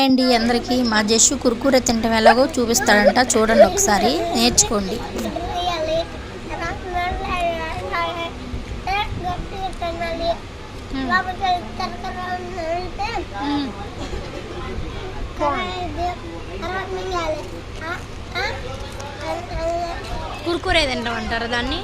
Hi అండి అందరికీ. మా జస్సు కుర్కూరే తినటం ఎలాగో చూపిస్తాడంట. చూడండి ఒకసారి. నేర్చుకోండి. కరకర అంటే తర్వాత మింగాలి కుర్కురే తింటాం అంటారు దాన్ని?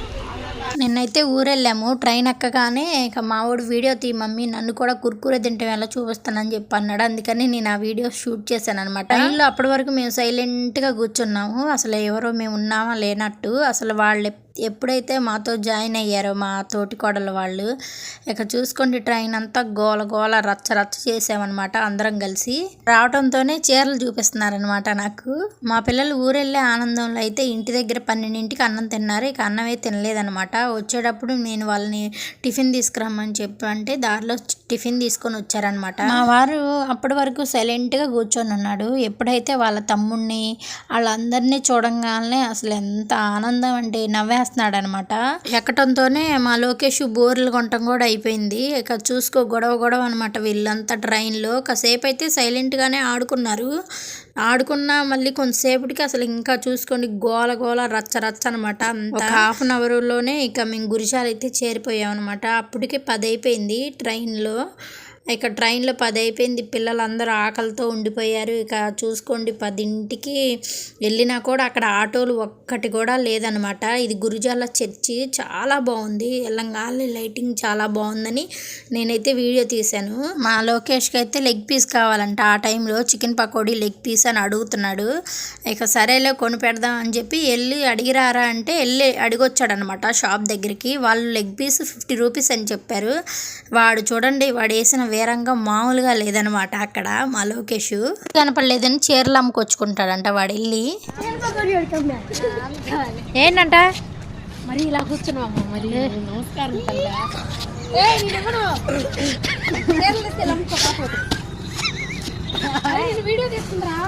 నిన్నైతే ఊరెళ్ళాము. ట్రైన్ ఎక్కగానే ఇక మావాడు వీడియో తీ మమ్మీ నన్ను కూడా కుర్కూరే తింటే ఎలా చూపిస్తానని చెప్పి అన్నాడు. అందుకని నేను ఆ వీడియో షూట్ చేశాను అనమాట ట్రైన్లో అప్పటి వరకు మేము సైలెంట్గా కూర్చున్నాము. అసలు ఎవరో మేము ఉన్నామా లేనట్టు. అసలు వాళ్ళు ఎప్పుడైతే మాతో జాయిన్ అయ్యారో మా తోటి కోడల వాళ్ళు ఇక చూసుకోండి ట్రైన్ అంతా గోల గోల రచ్చ రచ్చ చేసామన్నమాట అందరం కలిసి. రావడంతోనే చీరలు చూపిస్తున్నారనమాట నాకు. మా పిల్లలు ఊరెళ్ళే ఆనందంలో అయితే ఇంటి దగ్గర పన్నెండింటికి అన్నం తిన్నారు. ఇక అన్నమే తినలేదనమాట వచ్చేటప్పుడు నేను వాళ్ళని టిఫిన్ తీసుకురమ్మని చెప్పి అంటే దారిలో టిఫిన్ తీసుకొని వచ్చారనమాట మా వారు అప్పటి వరకు సైలెంట్గా కూర్చొని ఉన్నాడు. ఎప్పుడైతే వాళ్ళ తమ్ముడిని వాళ్ళందరినీ చూడంగానే అసలు ఎంత ఆనందం అంటే నవ్వేస్తున్నాడు అనమాట ఎక్కడంతోనే మా లోకేష్ బోర్లు కొనటం కూడా అయిపోయింది. ఇక చూసుకో గొడవ గొడవ అనమాట వీళ్ళంతా ట్రైన్లో. కాసేపు అయితే సైలెంట్గానే ఆడుకున్నారు. ఆడుకున్నా మళ్ళీ కొంతసేపటికి అసలు ఇంకా చూసుకోండి గోల గోల రచ్చ రచ్చ అనమాట ఒక హాఫ్ అన్ అవర్లోనే ఇక మేము గురిజాలు అయితే చేరిపోయాం అనమాట అప్పటికే పది అయిపోయింది ట్రైన్లో. ఇక ట్రైన్లో పది అయిపోయింది పిల్లలందరూ ఆకలితో ఉండిపోయారు. ఇక చూసుకోండి పదింటికి వెళ్ళినా కూడా అక్కడ ఆటోలు ఒక్కటి కూడా లేదనమాట ఇది గురుజాల చర్చి. చాలా బాగుంది. ఎల్లంగాలి లైటింగ్ చాలా బాగుందని నేనైతే వీడియో తీశాను. మా లోకేష్కి అయితే లెగ్ పీస్ కావాలంట. ఆ టైంలో చికెన్ పకోడీ లెగ్ పీస్ అని అడుగుతున్నాడు. ఇక సరేలే కొని పెడదాం అని చెప్పి వెళ్ళి అడిగిరారా అంటే వెళ్ళి అడిగొచ్చాడనమాట షాప్ దగ్గరికి. వాళ్ళు లెగ్ పీస్ ఫిఫ్టీ రూపీస్ అని చెప్పారు. వాడు చూడండి వాడు వేసిన వేరంగం మామూలుగా లేదనమాట అక్కడ మా లోకేష్. కనపడలేదని చీరలు అమ్ముకొచ్చుకుంటాడంట వాడు వెళ్ళి. ఏంటంట? మరి ఇలా కూర్చున్నావమ్మా మరి నమస్కారం తల్లి. వీడియో తీసుకుంటారా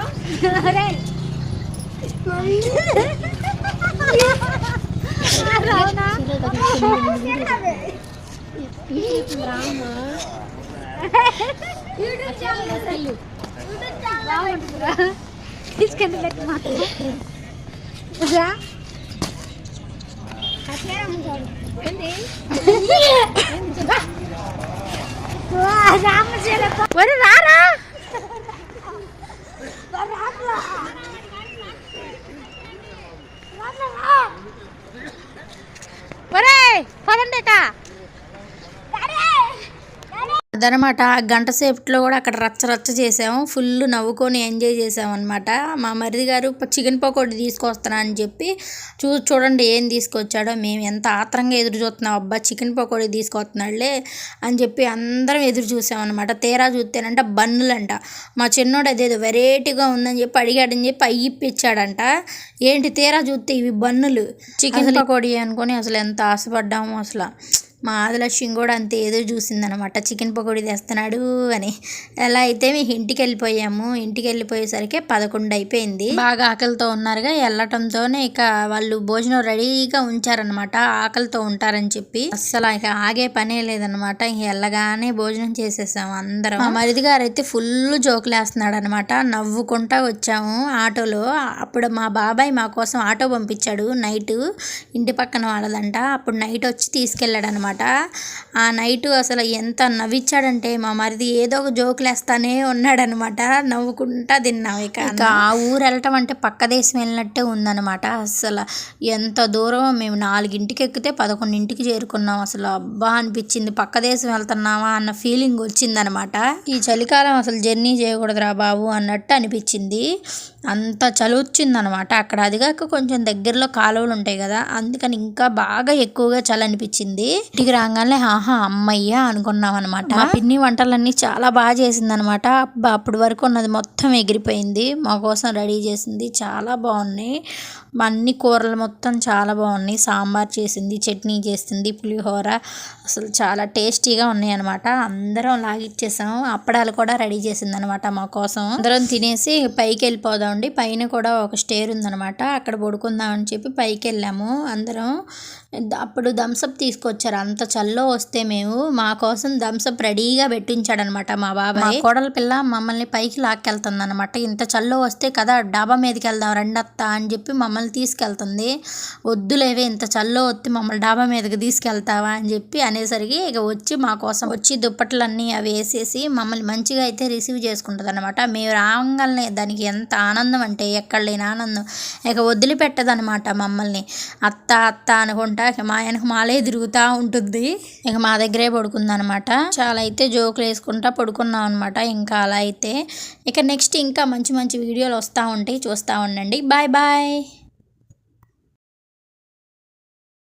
తీసుకెళ్ళి లెక్క మాత్రం ఒరే రారా ఒరే పదండి అదనమాట. గంట సేపట్లో కూడా అక్కడ రచ్చ రచ్చ చేసాము ఫుల్ నవ్వుకొని ఎంజాయ్ చేసాం అనమాట మా మరిది గారు చికెన్ పకోడీ తీసుకొస్తాను అని చెప్పి చూ చూడండి ఏం తీసుకొచ్చాడో మేము ఎంత ఆత్రంగా ఎదురు చూస్తున్నాం. అబ్బా చికెన్ పకోడీ తీసుకొస్తున్నాడులే అని చెప్పి అందరం ఎదురు చూసామన్నమాట తీరా చూస్తేనంట బన్నులంట. మా చిన్నోడు అదేదో వెరైటీగా ఉందని చెప్పి అడిగాడని చెప్పి అయ్యి ఇప్పించాడంట ఏంటి తీరా చూస్తే ఇవి బన్నులు? చికెన్ పకోడీ అనుకొని అసలు ఎంత ఆశపడ్డాము అసలు. మా ఆదిలక్ష్యం కూడా అంతే ఏదో చూసిందనమాట చికెన్ పకోడీ తెస్తున్నాడు అని. ఎలా అయితే మేము ఇంటికి వెళ్ళిపోయాము ఇంటికి వెళ్ళిపోయేసరికి పదకొండు అయిపోయింది. బాగా ఆకలితో ఉన్నారుగా. వెళ్ళటంతోనే ఇక వాళ్ళు భోజనం రెడీగా ఉంచారనమాట ఆకలితో ఉంటారని చెప్పి. అసలు ఇక ఆగే పనే లేదనమాట ఇంక వెళ్ళగానే భోజనం చేసేసాము అందరం. మా మరిది గారు అయితే ఫుల్ జోకులు వేస్తున్నాడు అనమాట నవ్వుకుంటా వచ్చాము ఆటోలో. అప్పుడు మా బాబాయ్ మా కోసం ఆటో పంపించాడు. నైట్ ఇంటి పక్కన వాళ్ళదంట. అప్పుడు నైట్ వచ్చి తీసుకెళ్ళాడు అనమాట ఆ నైట్ అసలు ఎంత నవ్విచ్చాడంటే మా మరిది ఏదో ఒక జోకులు వేస్తానే ఉన్నాడనమాట నవ్వుకుంటా తిన్నాం ఇక ఇక ఆ ఊరు వెళ్ళటం అంటే పక్క దేశం వెళ్ళినట్టే ఉందన్నమాట. అసలు ఎంత దూరం మేము నాలుగింటికి ఎక్కితే పదకొండింటికి చేరుకున్నాం. అసలు అబ్బా అనిపించింది. పక్క దేశం వెళ్తున్నామా అన్న ఫీలింగ్ వచ్చిందనమాట ఈ చలికాలం అసలు జర్నీ చేయకూడదురా బాబు అన్నట్టు అనిపించింది. అంత చలి వచ్చిందనమాట అక్కడ అదిగాక కొంచెం దగ్గరలో కాలువలు ఉంటాయి కదా అందుకని ఇంకా బాగా ఎక్కువగా చలి అనిపించింది. ఇంటికి రాగానే ఆహా అమ్మయ్య అనుకున్నాం అనమాట మా పిన్ని వంటలన్నీ చాలా బాగా చేసింది అనమాట అప్పటి వరకు ఉన్నది మొత్తం ఎగిరిపోయింది. మా కోసం రెడీ చేసింది చాలా బాగున్నాయి. అన్ని కూరలు మొత్తం చాలా బాగున్నాయి. సాంబార్ చేసింది చట్నీ చేసింది పులిహోర అసలు చాలా టేస్టీగా ఉన్నాయి అనమాట అందరం లాగిచ్చేసాము. అప్పడాలు కూడా రెడీ చేసింది అనమాట మా కోసం. అందరం తినేసి పైకి వెళ్ళిపోదామండి. పైన కూడా ఒక స్టేర్ ఉందనమాట అక్కడ పడుకుందాం అని చెప్పి పైకి వెళ్ళాము. అందరం అప్పుడు థమ్సప్ తీసుకొచ్చారు. అంత చల్లో వస్తే మేము మా కోసం థమ్సప్ రెడీగా పెట్టించాడనమాట మా బాబాయ్. కోడల పిల్ల మమ్మల్ని పైకి లాక్కెళ్తుంది అనమాట ఇంత చల్లో వస్తే కదా డాబా మీదకి వెళ్దాం రెండత్త అని చెప్పి మమ్మల్ని తీసుకెళ్తుంది. వద్దులేవే ఇంత చల్లో వత్తి మమ్మల్ని డాబా మీదకి తీసుకెళ్తావా అని చెప్పి అనేసరికి ఇక వచ్చి మా కోసం వచ్చి దుప్పట్లన్నీ అవి వేసేసి మమ్మల్ని మంచిగా అయితే రిసీవ్ చేసుకుంటుంది అనమాట మేము రాగానే దానికి ఎంత ఆనందం అంటే ఎక్కడ లేని ఆనందం. ఇక వదిలిపెట్టదనమాట మమ్మల్ని. అత్త అత్త అనుకుంటా ఇక మా వెనక మాలే తిరుగుతూ ఉంటుంది. ఇక మా దగ్గరే పడుకుందనమాట చాలా అయితే జోకులు వేసుకుంటా పడుకున్నాం అనమాట ఇంకా అలా అయితే. ఇక నెక్స్ట్ ఇంకా మంచి మంచి వీడియోలు వస్తూ ఉంటాయి. చూస్తూ ఉండండి. Bye bye.